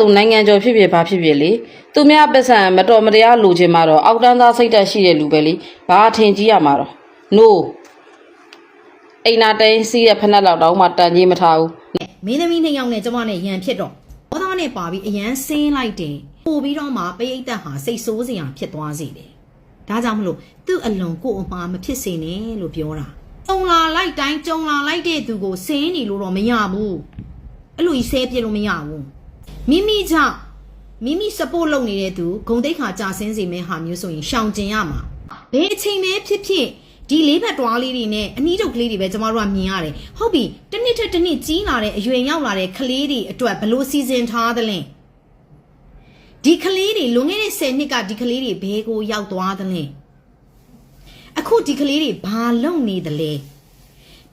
သူနိုင်ငံကျော်ဖြစ်ဖြစ်ဘာဖြစ်ဖြစ်လေသူများပတ်စံမတော်မတရားလိုချင်မှာတော့အောက်တန်းသားစိတ်ဓာတ်ရှိတဲ့လူပဲလေဘာထင်ကြီးရမှာတော့ no အိမ်နာတိုင်းစီးရဖက်နှက်လောက်တောင်မှတန်ကြီးမထားဘူးမင်းသမီးနှစ်ယောက်နဲ့ကျမနဲ့ရန်ဖြစ်တော့ဘောသားနဲ့ပါပြီးအရန်ဆင်းလိုက်တယ်ပို့ပြီးတော့မှပရိသတ်ဟာစိတ်ဆိုးစရာဖြစ်သွားစေတယ်ဒါကြောင့်မလို့သူ့အလွန်ကို့အမှားမဖြစ်စေနဲ့လို့ပြောတာကြုံလာလိုက်တိုင်းကြုံလာလိုက်တဲ့သူကိုဆင်းနေလို့တော့မရဘူးအဲ့လိုကြီးဆဲပြစ်လို့မရဘူး မိမိကြောင့်မိမိ support လုပ်နေတဲ့သူဂုံတိတ်ခါကြာဆင်းစေမယ့်ဟာမျိုးဆိုရင်ရှောင်ကျင်ရမှာဘယ်အချိန်ပဲဖြစ်ဖြစ်ဒီလေးဘက်တွားလေးတွေနဲ့အနီးတုပ်ကလေးတွေပဲကျမတို့ကမြင်ရတယ်ဟုတ်ပြီတစ်နှစ်ထက်တစ်နှစ်ကြီးလာတဲ့အရွယ်ရောက်လာတဲ့ကလေးတွေအတွက်ဘယ်လို့စီစဉ်ထားသလဲဒီကလေးတွေလွန်ခဲ့တဲ့10နှစ်ကဒီကလေးတွေဘဲကိုရောက်သွားသလဲအခုဒီကလေးတွေဘာလုပ်နေသလဲ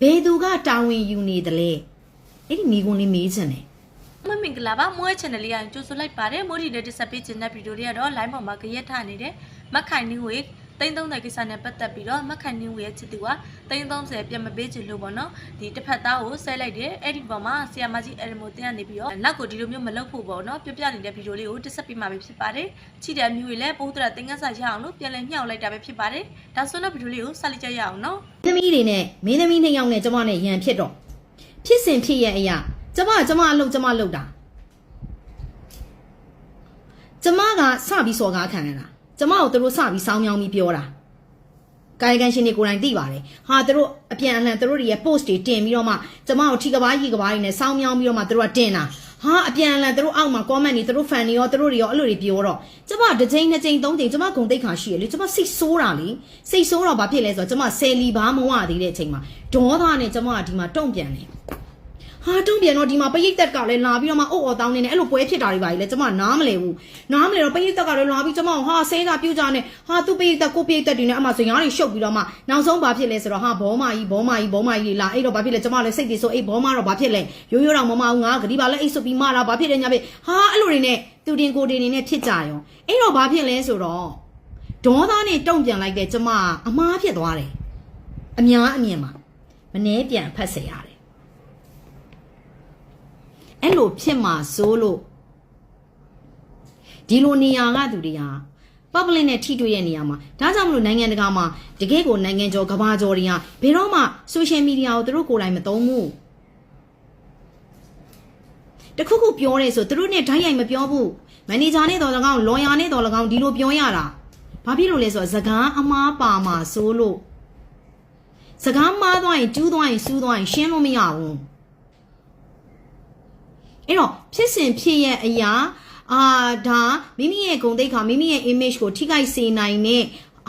ဘယ်သူကတာဝန်ယူနေသလဲအဲ့ဒီမိကွန်းလေးမေးချင်တယ် မမင်္ဂလာပါမွေး channel လေးရကြိုဆိုလိုက်ပါတယ်မိုးဒီနဲ့တက်ဆက်ပေးခြင်းတဲ့ဗီဒီယိုတွေကတော့ line ပေါ်မှာကြရက်ထနေတဲ့မက်ခိုင်နင်းဝေး330ကိစ္စနဲ့ပတ်သက်ပြီးတော့မက်ခိုင်နင်းဝေးရဲ့ချစ်သူက330ပြန်မပေးချင်လို့ပေါ့နော်ဒီတစ်ဖက်သားကိုဆဲလိုက်တယ်အဲ့ဒီပေါ်မှာဆီယာမကြီးအရမိုတင်ကနေပြီးတော့နောက်ကိုဒီလိုမျိုးမလုပ်ဖို့ပေါ့နော်ပြပြနေတဲ့ဗီဒီယိုလေးကိုတက်ဆက်ပေးမှာပဲဖြစ်ပါတယ်ချစ်တဲ့မျိုးတွေလည်းပိုးတရတင်ကန်းစာရအောင်လို့ပြန်လည်မျှောက်လိုက်တာပဲဖြစ်ပါတယ်ဒါဆိုတော့ဗီဒီယိုလေးကိုဆက်လက်ကြရအောင်နော်သမီးတွေနဲ့မင်းသမီးနှစ်ယောက်နဲ့ကျမနဲ့ရန်ဖြစ်တော့ဖြစ်စဉ်ဖြစ်ရဲ့အရာ ကျမကျမအလုပ်ကျမလုပ်တာကျမကစပြီးစော်ကားခံရတာကျမကိုသူတို့စပြီးစောင်းမြောင်းပြီးပြောတာကာယကံရှင်တွေကိုယ်တိုင်သိပါတယ်ဟာသူတို့အပြန်အလှန်သူတို့တွေရဲ့ post တွေတင်ပြီးတော့မှကျမကိုထိကဘာကြီးကဘာကြီးနဲ့စောင်းမြောင်းပြီးတော့မှသူတို့ကတင်တာဟာအပြန်အလှန်သူတို့အောက်မှာ comment တွေသူတို့ fan တွေရောသူတို့တွေရောအဲ့လိုတွေပြောတော့ကျမတစ်ချိန်နှစ်ချိန်သုံးချိန်ကျမဂုံတိတ်ခါရှိရလေကျမစိတ်ဆိုးတာလေစိတ်ဆိုးတော့ဘာဖြစ်လဲဆိုတော့ကျမဆယ်လီဘာမဝသေးတဲ့အချိန်မှာဒေါသနဲ့ကျမကဒီမှာတုံ့ပြန်တယ် ဟာတုံးပြန်တော့ဒီမှာပရိတ်သက်ကလည်းလာပြီးတော့မှအုတ်အော်တောင်းနေတယ်အဲ့လိုပွဲဖြစ်တာတွေပါကြီးလဲကျမနားမလဲဘူးနားမလဲတော့ပရိတ်သက်ကလည်းလာပြီးကျမကိုဟာဆဲကြပြူကြနဲ့ဟာသူ့ပရိတ်သက်ကိုပရိတ်သက်တွေနဲ့အမှဆိုရင်အားတွေရှုပ်ပြီးတော့မှနောက်ဆုံးဘာဖြစ်လဲဆိုတော့ဟာဘောမကြီးဘောမကြီးဘောမကြီးလာအဲ့တော့ဘာဖြစ်လဲကျမလည်းစိတ်တွေဆိုအေးဘောမတော့ဘာဖြစ်လဲရိုးရိုးတော့မမအောင်ငါဂတိပါလဲအိတ်ဆုပ်ပြီးမတာဘာဖြစ်လဲညာဖြစ်ဟာအဲ့လိုတွေနဲ့သူတင်ကိုတင်နေနဲ့ဖြစ်ကြရောအဲ့တော့ဘာဖြစ်လဲဆိုတော့ဒေါသနဲ့တုံ့ပြန်လိုက်တဲ့ကျမအမားဖြစ်သွားတယ်အများအမြင်မှာမနှဲပြန်ဖတ်စေရတယ် အဲ့လိုဖြစ်မှာစိုးလို့ဒီလိုနေရာကသူတွေဟာ public နဲ့ထိတွေ့ရဲ့နေရာမှာဒါကြောင့်မလို့နိုင်ငံတကာမှာတကယ့်ကိုနိုင်ငံကျော်ကမ္ဘာကျော်တွေကဘယ်တော့မှ social media ကိုသူတို့ကိုယ်တိုင်မသုံးဘူးတခုခုပြောရဲဆိုသူတို့နဲ့ဓာတ်ရိုက်မပြောဘူးမန်နေဂျာနဲ့တော်၎င်းလော်ယာနဲ့တော်၎င်းဒီလိုပြောရတာဘာဖြစ်လို့လဲဆိုတော့စကားအမားပါမှာစိုးလို့စကားမှားသွားရင်ကျူးသွားရင်စူးသွားရင်ရှင်းလို့မရဘူး အဲ့တော့ဖြစ်စဉ်ဖြစ်ရဲ့အရာအာဒါမိမိရဲ့ဂုဏ်သိက္ခာမိမိရဲ့ image ကိုထိခိုက်စေနိုင်တဲ့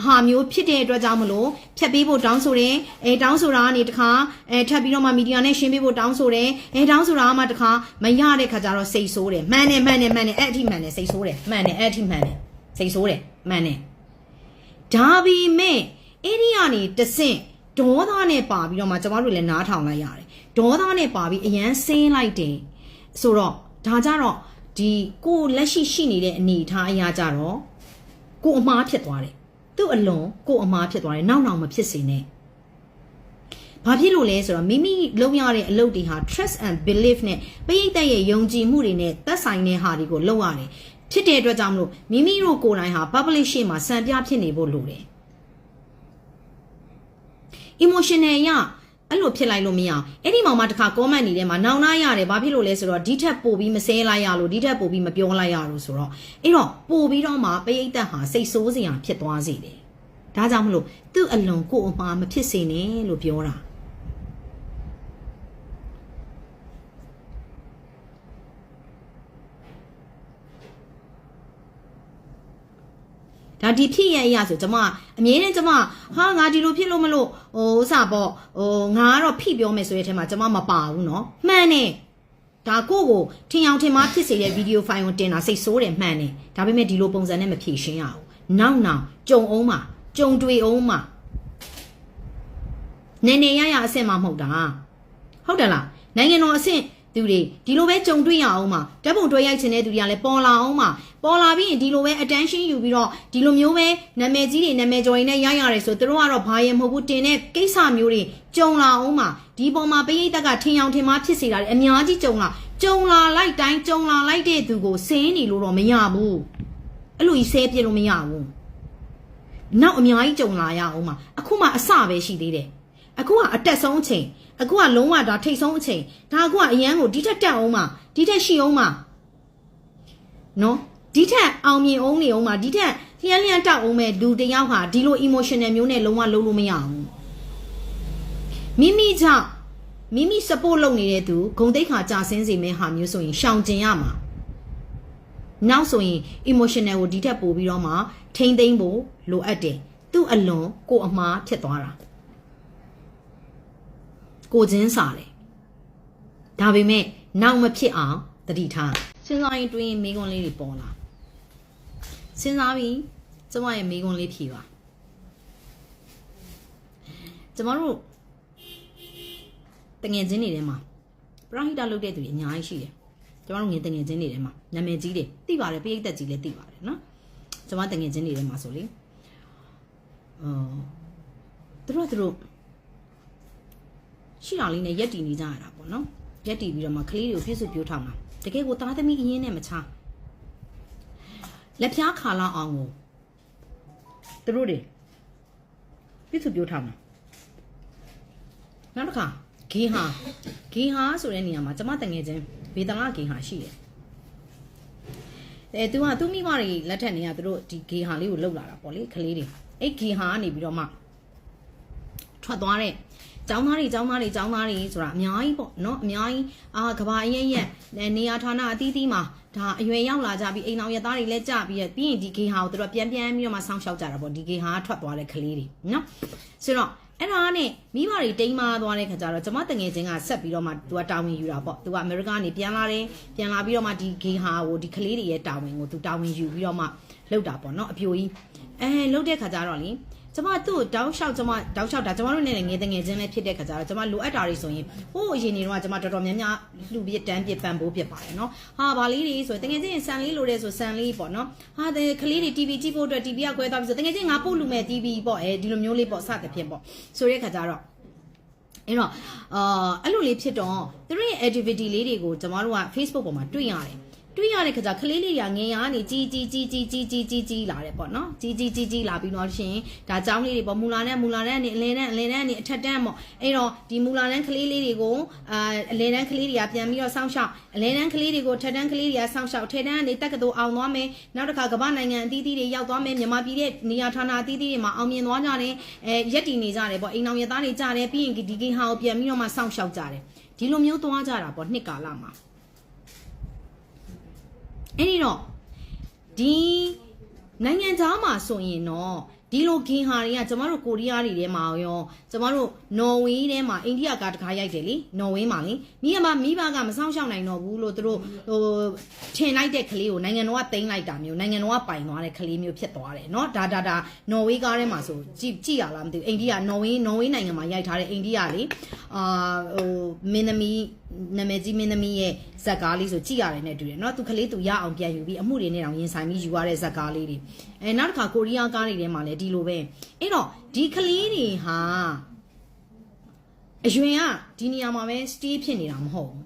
ဟာမျိုးဖြစ်တဲ့အတွက်ကြောင့်မလို့ဖြတ်ပေးဖို့တောင်းဆိုတယ်အဲတောင်းဆိုတာကနေတခါအဲထပ်ပြီးတော့မှမီဒီယာနဲ့ရှင်းပေးဖို့တောင်းဆိုတယ်အဲတောင်းဆိုတာကမှတခါမရတဲ့ခါကျတော့စိတ်ဆိုးတယ်မှန်တယ်မှန်တယ်မှန်တယ်အဲ့အထိမှန်တယ်စိတ်ဆိုးတယ်မှန်တယ်အဲ့အထိမှန်တယ်စိတ်ဆိုးတယ်မှန်တယ်ဒါပေမဲ့အဲ့ဒီကနေတဆင့်ဒေါသနဲ့ပါပြီးတော့မှကျမတို့လည်းနားထောင်လိုက်ရတယ်ဒေါသနဲ့ပါပြီးအရန်ဆင်းလိုက်တယ် ဆိုတော့ဒါကြတော့ဒီကိုလက်ရှိရှိနေတဲ့အနေအထားအရာကြတော့ကိုအမားဖြစ်သွားတယ်သူ့အလွန်ကိုအမားဖြစ်သွားတယ်နောက်နောက်မဖြစ်စေနဲ့ဘာဖြစ်လို့လဲဆိုတော့မိမိလုပ်ရတဲ့အလုပ်တွေဟာ trust and belief နဲ့ပရိသတ်ရဲ့ယုံကြည်မှုတွေနဲ့သက်ဆိုင်တဲ့ဟာတွေကိုလုပ်ရတယ်ဖြစ်တဲ့အတွက်ကြောင့်မလို့မိမိတို့ကိုယ်တိုင်ဟာ public ရှေ့မှာစံပြဖြစ်နေဖို့လိုတယ် emotional ရ အဲ့လိုဖြစ်လိုက်လို့မရအောင်အဲ့ဒီမှာမှတစ်ခါ comment နေထဲမှာနောင်နာရတယ်ဘာဖြစ်လို့လဲဆိုတော့ဒီထက်ပိုပြီးမဆဲလိုက်ရလို့ဒီထက်ပိုပြီးမပြောလိုက်ရလို့ဆိုတော့အဲ့တော့ပိုပြီးတော့မှပရိသတ်ဟာစိတ်ဆိုးစရာဖြစ်သွားစေတယ်ဒါကြောင့်မလို့သူ့အလွန်ကိုယ်အမှားမဖြစ်စေနဲ့လို့ပြောတာ ဒါဒီဖြစ်ရဲ့အရာဆိုကျမအမြဲတမ်းကျမဟာငါဒီလိုဖြစ်လို့မလို့ဟိုဥစားပေါ့ဟိုငါကတော့ဖိပြောမယ်ဆိုတဲ့အထက်မှာကျမမပါဘူးเนาะမှန်တယ်ဒါကိုယ့်ကိုထင်အောင်ထင်မှားဖြစ်စေတဲ့ဗီဒီယိုဖိုင်ကိုတင်တာစိတ်ဆိုးတယ်မှန်တယ်ဒါပေမဲ့ဒီလိုပုံစံနဲ့မဖြေရှင်းရဘူးနောက်နောက်ကြုံအောင်မှာကြုံတွေ့အောင်မှာနေနေရရအဆင့်မှမဟုတ်တာဟုတ်တယ်လားနိုင်ငံတော်အဆင့် သူတွေဒီလိုပဲကြုံတွေ့ရအောင်မှာဓာတ်ပုံတွဲရိုက်ချင်တဲ့သူတွေကလည်းပေါ်လာအောင်မှာပေါ်လာပြီးရင်ဒီလိုပဲ attention ယူပြီးတော့ဒီလိုမျိုးပဲနာမည်ကြီးတွေနာမည်ကျော်တွေနဲ့ရိုက်ရတယ်ဆိုသူတို့ကတော့ဘာရင်မဟုတ်ဘူးတင်တဲ့ကိစ္စမျိုးတွေကြုံလာအောင်မှာဒီပေါ်မှာပရိသတ်ကထင်အောင်ထင်မှားဖြစ်စေတာတွေအများကြီးကြုံလာကြုံလာလိုက်တိုင်းကြုံလာလိုက်တဲ့သူကိုစင်းနေလို့တော့မရဘူးအဲ့လိုကြီးဆဲပြစ်လို့မရဘူးနောက်အများကြီးကြုံလာရအောင်မှာအခုမှအစပဲရှိသေးတယ်အခုကအတက်ဆုံးအချိန် အခုကလုံးဝဒါထိတ်ဆုံးအချိန်ဒါအခုကအရန်ကိုဒီထက်တက်အောင်မှာဒီထက်ရှိအောင်မှာနော်ဒီထက်အောင်မြင်အောင်နေအောင်မှာဒီထက်လျှက်လျှက်တောက်အောင်မဲ့လူတစ်ယောက်ဟာဒီလို emotional မျိုးနဲ့လုံးဝလုံးလို့မရဘူးမိမိကြောင့်မိမိ support လုပ်နေတဲ့သူဂုံတိတ်ခါကြာဆင်းစေမယ့်ဟာမျိုးဆိုရင်ရှောင်ကျင်ရမှာနောက်ဆိုရင် emotional ကိုဒီထက်ပိုပြီးတော့မှထိမ့်သိမ့်ဖို့လိုအပ်တယ်သူ့အလွန်ကိုအမှားဖြစ်သွားတာ ကိုချင်းစားတယ်ဒါပေမဲ့နောက်မဖြစ်အောင်တတိထားစဉ်းစားရင်တွင်းမိကွန်းလေးတွေပေါ်လာစဉ်းစားပြီးကျမရဲ့မိကွန်းလေးဖြေပါကျမတို့တငယ်ချင်းတွေထဲမှာပရဟိတလုပ်တဲ့သူတွေအများကြီးရှိတယ်ကျမတို့ငယ်တငယ်ချင်းတွေထဲမှာနာမည်ကြီးတယ်သိပါတယ်ပိဋကတ်ကြီးလည်းသိပါတယ်နော်ကျမတငယ်ချင်းတွေထဲမှာဆိုလေအော်သူတို့ကသူတို့ ရှိတာလေးနဲ့ရက်တီနေကြရတာပေါ့နော်ရက်တီပြီးတော့မှကလေးတွေကိုပြည့်စုံပြိုးထောင်တာတကယ်ကိုသားသမီးအရင်နဲ့မချလက်ဖျားခါလောက်အောင်ကိုသူတို့တွေပြည့်စုံပြိုးထောင်တာနောက်တစ်ခါဂေဟာဂေဟာဆိုတဲ့နေရာမှာကျမတငယ်ချင်းဘေတနာဂေဟာရှိတယ်အဲသူကသူ့မိမတွေလက်ထက်နေကသူတို့ဒီဂေဟာလေးကိုလှုပ်လာတာပေါ့လေကလေးတွေအဲ့ဂေဟာကနေပြီးတော့မှထွက်သွားတဲ့ ကျောင်းသားတွေကျောင်းသားတွေကျောင်းသားတွေဆိုတာအများကြီးပေါ့နော်အများကြီးအာကဘာအရင်ရက်နေရာဌာနအသီးသီးမှာဒါအရွယ်ရောက်လာကြပြီးအိမ်အောင်ရသားတွေလည်းကြပြီးရပြီးရင်ဒီဂေဟာကိုသူတို့ပြန်ပြန်ပြီးတော့မှစောင့်ရှောက်ကြတာပေါ့ဒီဂေဟာကထွက်သွားတဲ့ကလေးတွေနော်ဆိုတော့အဲ့ဒါနဲ့မိဘတွေတိမ်မာသွားတဲ့ခါကျတော့ကျမတငယ်ချင်းကဆက်ပြီးတော့မှသူကတာဝန်ယူတာပေါ့သူကအမေရိကန်ကနေပြန်လာတယ်ပြန်လာပြီးတော့မှဒီဂေဟာကိုဒီကလေးတွေရဲ့တာဝန်ကိုသူတာဝန်ယူပြီးတော့မှလုပ်တာပေါ့နော်အပြိုကြီးအဲလုပ်တဲ့ခါကျတော့လေ ကျမသူ့ကိုတောက်လျှောက်ကျမတောက်လျှောက်တာကျမတို့နဲ့လည်းငယ်တငယ်ချင်းလည်းဖြစ်တဲ့ခါကျတော့ကျမလိုအပ်တာတွေဆိုရင်ဟိုးအရင်နေတော့ကျမတော်တော်များများလှူပြတန်းပြပန်ပိုးပြပါတယ်နော်ဟာဗာလေးတွေဆိုရင်တငယ်ချင်းဆန်လေးလိုတဲ့ဆိုဆန်လေးပေါ့နော်ဟာတဲ့ကလေးတွေ TV ကြည့်ဖို့အတွက် TV ကကွဲသွားပြီဆိုတငယ်ချင်းငါပို့လူမဲ့ TV ပေါ့အဲဒီလိုမျိုးလေးပေါ့စသဖြင့်ပေါ့ဆိုတဲ့ခါကျတော့အဲ့တော့အာအဲ့လိုလေးဖြစ်တော့သူတို့ရဲ့ activity လေးတွေကိုကျမတို့က Facebook ပေါ်မှာတွေ့ရတယ် တွေ့ရတဲ့ခါကျကလေးလေးတွေကငယ်ရကနေကြီးကြီးကြီးကြီးကြီးကြီးကြီးကြီးလာတယ်ပေါ့နော်ကြီးကြီးကြီးကြီးလာပြီးတော့ရှင်ဒါចောင်းလေးတွေပေါ့မူလာနဲ့မူလာနဲ့အနေအလဲနဲ့အလဲနဲ့အနေအထက်တန်းပေါ့အဲ့တော့ဒီမူလာနဲ့ကလေးလေးတွေကိုအာအလဲနဲ့ကလေးတွေကပြန်ပြီးတော့စောင့်ရှောက်အလဲနဲ့ကလေးတွေကိုထက်တန်းကလေးတွေကစောင့်ရှောက်ထက်တန်းကနေတက်ကတူအောင်သွားမယ်နောက်တစ်ခါကမ္ဘာနိုင်ငံအသီးသီးတွေရောက်သွားမယ်မြန်မာပြည်ရဲ့နေရာဌာနအသီးသီးတွေမှာအောင်မြင်သွားကြတယ်အဲရက်တည်နေကြတယ်ပေါ့အိမ်အောင်ရသားတွေကြတယ်ပြီးရင်ဒီကိဟာကိုပြန်ပြီးတော့မှစောင့်ရှောက်ကြတယ်ဒီလိုမျိုးသွားကြတာပေါ့နှစ်ကာလမှာ အဲ့ဒီတော့ဒီနိုင်ငံသားမှာဆိုရင်တော့ ဒီလိုဂင်ဟာတွေကကျမတို့ကိုရီးယားတွေထဲမှာရောကျမတို့နော်ဝေးထဲမှာအိန္ဒိယကတကားရိုက်တယ်လေနော်ဝေးမှာလေမိကမမိဘကမဆောင်ရှောက်နိုင်တော့ဘူးလို့သူတို့ဟိုထင်လိုက်တဲ့ကလေးကိုနိုင်ငံတော်ကတိမ့်လိုက်တာမျိုးနိုင်ငံတော်ကပိုင်သွားတဲ့ကလေးမျိုးဖြစ်သွားတယ်เนาะဒါဒါဒါနော်ဝေးကားထဲမှာဆိုကြည့်ကြည့်ရလားမသိဘူးအိန္ဒိယနော်ဝေးနော်ဝေးနိုင်ငံမှာရိုက်ထားတဲ့အိန္ဒိယလေအာဟိုမင်းသမီးနာမည်ကြီးမင်းသမီးရဲ့ဇက်ကားလေးဆိုကြည့်ရတယ်နဲ့တူတယ်เนาะသူကလေးသူရအောင်ပြန်ယူပြီးအမှုတွေနဲ့တောင်ရင်ဆိုင်ပြီးယူရတဲ့ဇက်ကားလေးတွေ အဲနောက်တစ်ခါကိုရီးယားကားတွေထဲမှာလည်းဒီလိုပဲအဲ့တော့ဒီကလေးတွေဟာအရွင်ကဒီနေရာမှာပဲ stay ဖြစ်နေတာမဟုတ်ဘူး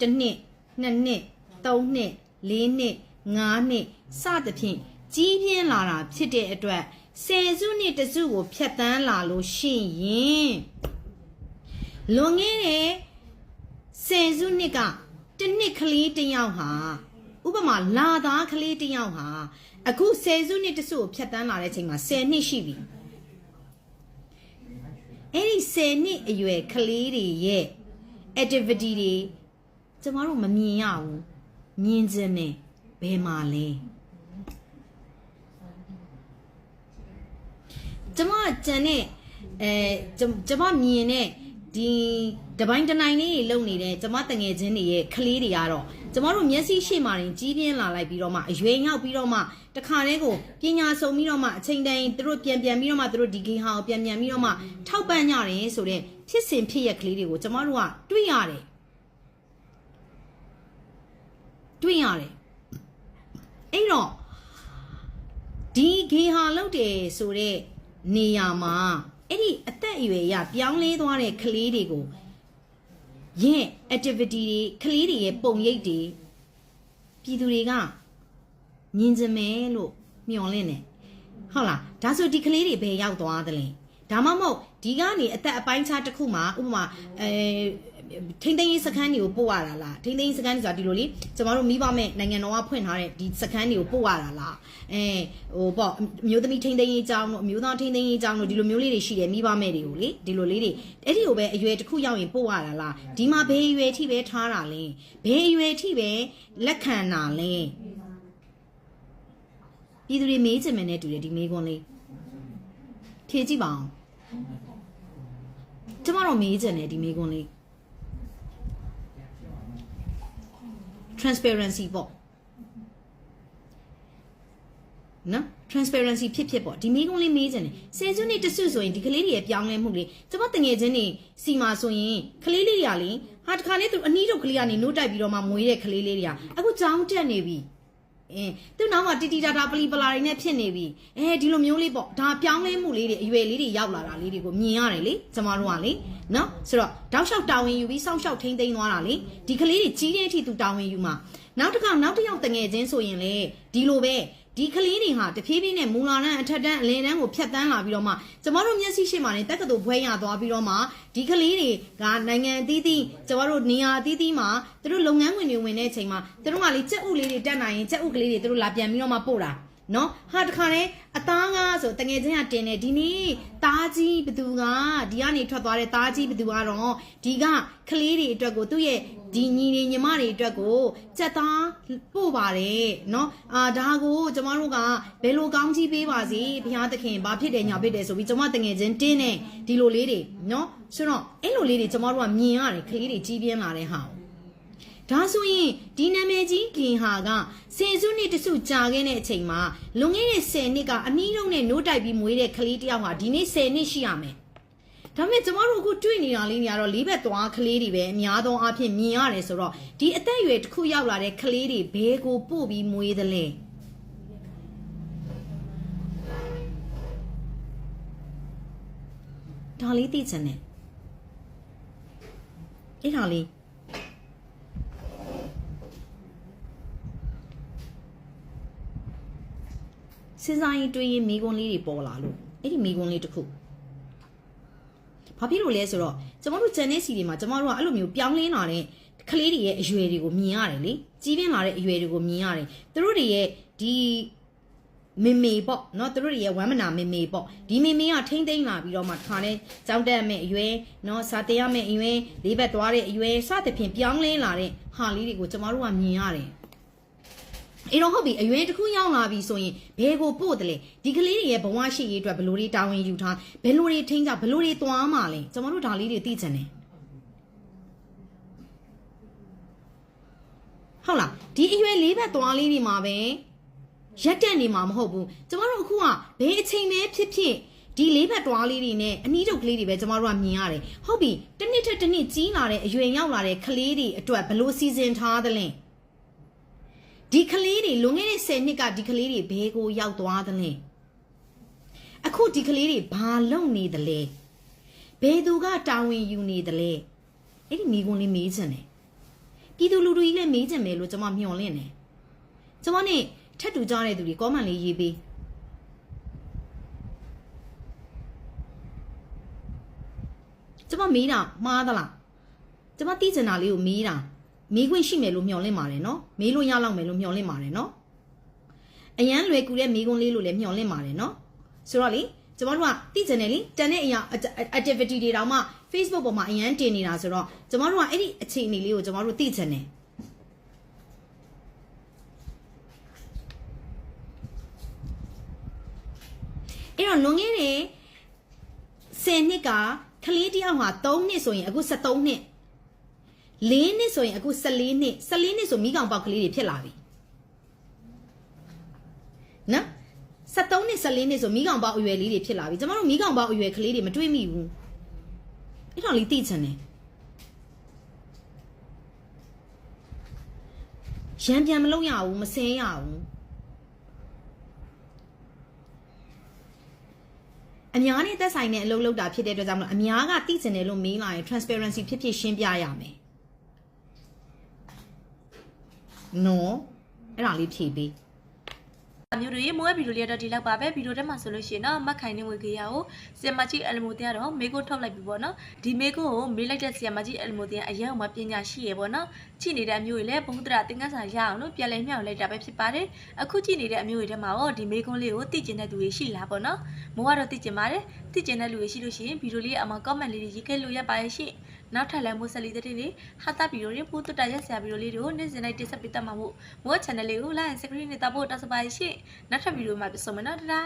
တစ်နှစ်နှစ်နှစ်သုံးနှစ်လေးနှစ်ငါးနှစ်စသဖြင့်ကြီးပြင်းလာတာဖြစ်တဲ့အတွက်ဆယ်စုနှစ်တစ်စုကိုဖြတ်တန်းလာလို့ရှိရင်လွန်ခဲ့တဲ့ဆယ်စုနှစ်ကတစ်နှစ်ကလေးတစ်ယောက်ဟာ ဥပမာလာသားကလေးတစ်ယောက်ဟာအခုဆယ်စုနှစ်တစ်စုကိုဖြတ်တန်းလာတဲ့အချိန်မှာ10နှစ်ရှိပြီအဲ့ဒီ10နှစ်အရွယ်ကလေးတွေရဲ့ activity တွေကျမတို့မမြင်ရဘူးမြင်ခြင်းနဲ့ဘယ်မှာလဲကျမကြံတဲ့အဲကျကျမမြင်တဲ့ဒီတပိုင်းတနိုင်လေးတွေလုံနေတဲ့ကျမတငယ်ချင်းတွေရဲ့ကလေးတွေကတော့ ကျမတို့မျက်စိရှေ့မှာတင်ကြီးပြင်းလာလိုက်ပြီးတော့မှအရွယ်ရောက်ပြီးတော့မှတခါတည်းကိုပညာစုံပြီးတော့မှအချိန်တိုင်းသူတို့ပြန်ပြန်ပြီးတော့မှသူတို့ဒီဂိမ်းဟာကိုပြန်ပြန်ပြီးတော့မှထောက်ပံ့ကြတယ်ဆိုတော့ဖြစ်စဉ်ဖြစ်ရကလေးတွေကိုကျမတို့ကတွေ့ရတယ်တွေ့ရတယ်အဲ့တော့ဒီဂေဟာလောက်တယ်ဆိုတဲ့နေရာမှာအဲ့ဒီအသက်အရွယ်ရပြောင်းလဲသွားတဲ့ကလေးတွေကို ရဲ့ activity တွေကလေးတွေရဲ့ပုံရိပ်တွေပြည်သူတွေကမြင်ကြမယ်လို့မျှော်လင့်တယ်ဟုတ်လားဒါဆိုဒီကလေးတွေဘယ်ရောက်သွားသလဲဒါမှမဟုတ်ဒီကနေအသက်အပိုင်းခြားတစ်ခုမှာဥပမာအဲ ထိမ့်သိမ်းရေးစခန်းတွေကိုပို့ရတာလားထိမ့်သိမ်းရေးစခန်းတွေဆိုတာဒီလိုလေကျမတို့မိဘမဲ့နိုင်ငံတော်ကဖွင့်ထားတဲ့ဒီစခန်းတွေကိုပို့ရတာလားအဲဟိုပေါ့အမျိုးသမီးထိမ့်သိမ်းရေးကျောင်းတို့အမျိုးသားထိမ့်သိမ်းရေးကျောင်းတို့ဒီလိုမျိုးလေးတွေရှိတယ်မိဘမဲ့တွေကိုလေဒီလိုလေးတွေအဲ့ဒီကိုပဲအရွယ်တစ်ခုရောက်ရင်ပို့ရတာလားဒီမှာဘယ်အရွယ်ထိပဲထားတာလဲဘယ်အရွယ်ထိပဲလက်ခံတာလဲပြည်သူတွေမေးချင်မယ်နဲ့တူတယ်ဒီမေးခွန်းလေးဖြေကြည့်ပါအောင်ကျမတို့မေးချင်တယ်ဒီမေးခွန်းလေး transparency ပေါ့နော် transparency ဖြစ်ဖြစ်ပေါ့ဒီမိကုန်းလေးမေးချင်တယ်ဆယ်စုနှစ်တစုဆိုရင်ဒီကလေးတွေရဲ့ပြောင်းလဲမှုလေးကျမတငယ်ချင်းနေစီမာဆိုရင်ကလေးလေးတွေကလေဟာတခါလေးသူအနီးတို့ကလေးကနေနိုးတိုက်ပြီးတော့မှမွေးတဲ့ကလေးလေးတွေကအခုကြောင်းတက်နေပြီ အင်းသူ့နောက်ကတီတီတာတာပလီပလာတွေနဲ့ဖြစ်နေပြီအဲဒီလိုမျိုးလေးပေါ့ဒါပြောင်းလဲမှုလေးတွေအရွယ်လေးတွေရောက်လာတာလေးတွေကိုမြင်ရတယ်လေကျမတို့ကလေနော်ဆိုတော့တောက်လျှောက်တာဝန်ယူပြီးစောင့်ရှောက်ထိန်းသိမ်းသွားတာလေဒီကလေးတွေကြီးတဲ့အထိသူတာဝန်ယူမှာနောက်တစ်ခါနောက်တစ်ယောက်တငယ်ချင်းဆိုရင်လေဒီလိုပဲ ဒီကလေးတွေဟာတဖြည်းဖြည်းနဲ့မူလာတန်းအထက်တန်းအလယ်တန်းကိုဖြတ်တန်းလာပြီးတော့မှကျမတို့မျက်စိရှိမှနေတက္ကသိုလ်ဘွဲရသွားပြီးတော့မှဒီကလေးတွေကနိုင်ငံအသီးသီးကျမတို့နေရာအသီးသီးမှာသူတို့လုပ်ငန်းဝင်တွေဝင်တဲ့အချိန်မှာသူတို့ကလေကြက်ဥလေးတွေတက်နိုင်ရင်ကြက်ဥကလေးတွေသူတို့လာပြန်ပြီးတော့မှပို့တာနော်ဟာတခါနဲ့အသားငါဆိုတငယ်ချင်းကတင်တယ်ဒီနေ့သားကြီးဘသူကဒီကနေထွက်သွားတဲ့သားကြီးဘသူကတော့ဒီကကလေးတွေအတွက်ကိုသူ့ရဲ့ ဒီညီတွေညီမတွေအတွက်ကိုစက်သားပို့ပါတယ်နော်အာဒါကိုကျမတို့ကဘယ်လိုကောင်းကြီးပေးပါစေဘုရားသခင်ဘာဖြစ်တယ်ညာဖြစ်တယ်ဆိုပြီးကျမတငယ်ချင်းတင်းနေဒီလိုလေးတွေနော်ဆိုတော့အဲ့လိုလေးတွေကျမတို့ကမြင်ရတယ်ကလေးတွေကြီးပြင်းလာတဲ့ဟာကိုဒါဆိုရင်ဒီနာမည်ကြီးဂင်ဟာကဆယ်စုနှစ်တစုကြာခဲ့တဲ့အချိန်မှာလွန်ခဲ့တဲ့10နှစ်ကအနည်းဆုံးနဲ့နိုးတိုက်ပြီးမွေးတဲ့ကလေးတစ်ယောက်ဟာဒီနေ့10နှစ်ရှိရမယ်။ ဒါပေမဲ့ကျမတို့အခုတွေ့နေတာလေးတွေကတော့လေးဘက်သွားကလေးတွေပဲအများသောအားဖြင့်မြင်ရတယ်ဆိုတော့ဒီအသက်အရွယ်တစ်ခုရောက်လာတဲ့ကလေးတွေဘဲကိုပို့ပြီးမွေးသလဲဒါလေးသိချင်တယ်အဲ့ဒါလေးစဉ်းစားရင်တွေးရင်မိကွန်းလေးတွေပေါ်လာလို့အဲ့ဒီမိကွန်းလေးတစ်ခု ဘာဖြစ်လို့လဲဆိုတော့ကျမတို့ဂျန်နေစီတွေမှာကျမတို့ကအဲ့လိုမျိုးပြောင်းလဲလာတဲ့ကလေးတွေရဲ့အရွယ်တွေကိုမြင်ရတယ်လေကြီးပြင်းလာတဲ့အရွယ်တွေကိုမြင်ရတယ်သူတို့တွေရဲ့ဒီမေမေပေါ့เนาะသူတို့တွေရဲ့ဝမ်းမနာမေမေပေါ့ဒီမေမေကထိမ့်သိမ့်လာပြီးတော့မှတစ်ခါနဲ့ကြောင်းတက်ရမယ့်အရွယ်เนาะစာတင်ရမယ့်အရွယ်လေးဘက်သွားတဲ့အရွယ်စသဖြင့်ပြောင်းလဲလာတဲ့ဟာလေးတွေကိုကျမတို့ကမြင်ရတယ် အဲ့တော့ဟုတ်ပြီအရွယ်တစ်ခုရောက်လာပြီဆိုရင်ဘယ်ကိုပို့တယ်လဲဒီကလေးတွေရဲ့ဘဝရှိရေးအတွက်ဘယ်လိုတွေတာဝန်ယူထားဘယ်လိုတွေထိန်းကြဘယ်လိုတွေသွားမှာလဲကျမတို့ဒါလေးတွေသိချင်တယ်ဟုတ်လားဒီအရွယ်လေးဘက်သွားလေးတွေမှာပဲရက်တက်နေမှာမဟုတ်ဘူးကျမတို့အခုကဘယ်အချိန်ပဲဖြစ်ဖြစ်ဒီလေးဘက်တွားလေးတွေနဲ့အနီးတုပ်ကလေးတွေပဲကျမတို့ကမြင်ရတယ်ဟုတ်ပြီတစ်နှစ်ထက်တစ်နှစ်ကြီးလာတဲ့အရွယ်ရောက်လာတဲ့ကလေးတွေအတွက်ဘယ်လိုစီစဉ်ထားသလဲ ဒီကလေးတွေလွန်ခဲ့တဲ့10နှစ်ကဒီကလေးတွေဘဲကိုရောက်သွားသလဲအခုဒီကလေးတွေဘာလုပ်နေသလဲဘယ်သူကတာဝန်ယူနေသလဲအဲ့ဒီမိကွန်းလေးမေးချင်တယ်ပြည်သူလူထုကြီးလည်းမေးချင်မယ်လို့ကျွန်မမျှော်လင့်တယ်ကျွန်မနဲ့ထက်တူကြတဲ့သူတွေကောမန့်လေးရေးပေးကျွန်မမေးတာမှားသလားကျွန်မသိချင်တာလေးကိုမေးတာ မေးခွင့်ရှိမယ်လို့မျှော်လင့်ပါတယ်နော်မေးလို့ရလောက်မယ်လို့မျှော်လင့်ပါတယ်နော်အရန်လွယ်ကူတဲ့မေးခွန်းလေးလို့လည်းမျှော်လင့်ပါတယ်နော်ဆိုတော့လေကျမတို့ကသိချင်တယ်လေတန်တဲ့အရာ activity တွေတောင်မှ Facebook ပေါ်မှာအရန်တင်နေတာဆိုတော့ကျမတို့ကအဲ့ဒီအခြေအနေလေးကိုကျမတို့သိချင်တယ်အဲ့တော့လွန်ခဲ့တဲ့10နှစ်ကကလေးတယောက်ဟာ3နှစ်ဆိုရင်အခု73နှစ် 4နှစ်ဆိုရင်အခု14နှစ်14နှစ်ဆိုမိကောင်ပေါက်ကလေးတွေဖြစ်လာပြီနော်73နှစ်14နှစ်ဆိုမိကောင်ပေါက်အရွယ်လေးတွေဖြစ်လာပြီကျမတို့မိကောင်ပေါက်အရွယ်ကလေးတွေမတွေးမိဘူးအဲ့တော့လေးသိချင်တယ်ရံပြန်မလုပ်ရဘူးမစင်းရဘူးအများနဲ့သက်ဆိုင်တဲ့အလုပ်လုပ်တာဖြစ်တဲ့အတွက်ကြောင့်မလို့အများကသိကျင်တယ်လို့မေးလာရင် transparency ဖြစ်ဖြစ်ရှင်းပြရမယ် နော်အဲ့ဒါလေးဖြေပေးအမျိုးတွေမွေးဗီဒီယိုလေးတော့ဒီလောက်ပါပဲဗီဒီယိုထဲမှာဆိုလို့ရှိရင်တော့မက်ခိုင်နေဝေကေရကိုဆီယမကြီးအလမိုတရားတော့မေကိုထုတ်လိုက်ပြီပေါ့နော်ဒီမေကိုကိုမေးလိုက်တဲ့ဆီယမကြီးအလမိုတရားအရင်ကမှပညာရှိရပေါ့နော်ကြည့်နေတဲ့အမျိုးတွေလည်းဘုဒ္ဓရာသင်္ကန်းစာရအောင်လို့ပြန်လည်မြောက်လိုက်တာပဲဖြစ်ပါတယ်အခုကြည့်နေတဲ့အမျိုးတွေထဲမှာတော့ဒီမေကွန်းလေးကိုသိကျင်တဲ့သူတွေရှိလားပေါ့နော်မိုးကတော့သိကျင်ပါတယ်သိကျင်တဲ့လူတွေရှိလို့ရှိရင်ဗီဒီယိုလေးအမှာ comment လေးတွေရေးခဲ့လို့ရပါရဲ့ရှင့် နောက်ထပ်လည်းမိုးဆက်လီတဲ့တွေဟာတာဗီဒီယိုတွေပို့တူတာရက်ဆရာဗီဒီယိုလေးတွေကိုနေ့စဉ်လိုက်တင်ဆက်ပေးတတ်မှာမို့မိုး channel လေးကို like and subscribe နဲ့တပ်ဖို့တောက်စပါရှင့်နောက်ထပ်ဗီဒီယိုမှာပြန်ဆုံမယ်နော်တဒါ